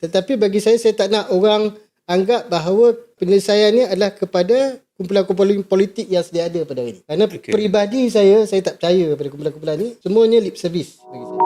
Tetapi bagi saya, saya tak nak orang anggap bahawa penyelesaian ni adalah kepada kumpulan-kumpulan politik yang sedia ada pada hari ini. Kerana okay. peribadi saya, saya tak percaya pada kumpulan-kumpulan ni. Semuanya lip service bagi saya.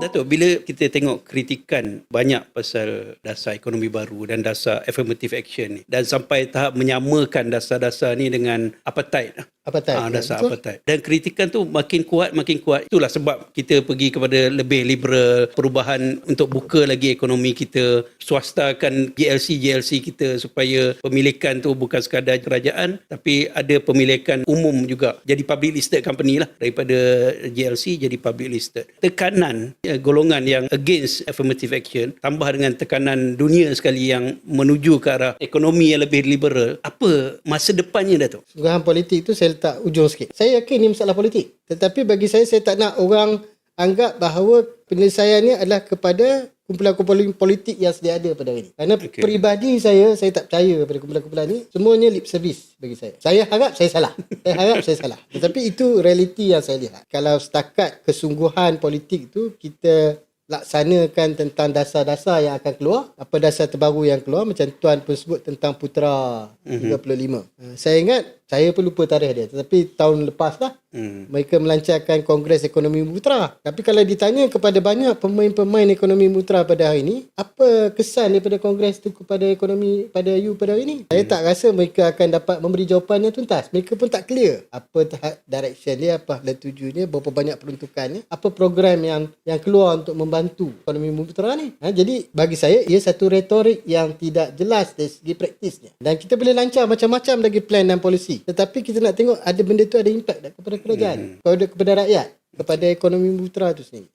Datuk, bila kita tengok kritikan banyak pasal dasar ekonomi baru dan dasar affirmative action ni dan sampai tahap menyamakan dasar-dasar ni dengan apartheid. Apa tak? Ah, dasar Betul? apartheid. Dan kritikan tu makin kuat, makin kuat. Itulah sebab kita pergi kepada lebih liberal, perubahan untuk buka lagi ekonomi kita, swastakan GLC-GLC kita supaya pemilikan tu bukan sekadar kerajaan tapi ada pemilikan umum juga. Jadi public listed company lah daripada GLC jadi public listed. Tekanan eh, golongan yang against affirmative action tambah dengan tekanan dunia sekali yang menuju ke arah ekonomi yang lebih liberal. Apa masa depannya Datuk? Sungguhan politik tu saya letak ujung sikit. Saya yakin ni masalah politik. Tetapi bagi saya, saya tak nak orang anggap bahawa penyelesaian ni adalah kepada kumpulan-kumpulan politik yang sedia ada pada hari ini. Kerana okay. peribadi saya, saya tak percaya pada kumpulan-kumpulan ni. Semuanya lip service bagi saya. Saya harap saya salah. saya harap saya salah. Tetapi itu realiti yang saya lihat. Kalau setakat kesungguhan politik tu, kita laksanakan tentang dasar-dasar yang akan keluar. Apa dasar terbaru yang keluar macam Tuan pun sebut tentang Putra 35. Uh, saya ingat saya pun lupa tarikh dia tetapi tahun lepas lah Hmm. mereka melancarkan Kongres Ekonomi Mutra. Tapi kalau ditanya kepada banyak pemain-pemain ekonomi mutra pada hari ini, apa kesan daripada Kongres itu kepada ekonomi pada you pada hari ini? Saya tak rasa mereka akan dapat memberi jawapan yang tuntas. Mereka pun tak clear apa tahap direction dia, apa hala tuju dia, berapa banyak peruntukannya, apa program yang yang keluar untuk membantu ekonomi mutra ni. Ha, jadi bagi saya ia satu retorik yang tidak jelas dari segi praktisnya. Dan kita boleh lancar macam-macam lagi plan dan polisi. Tetapi kita nak tengok ada benda tu ada impact tak kepada kerajaan, kepada kepada rakyat, kepada ekonomi mutra tu sendiri.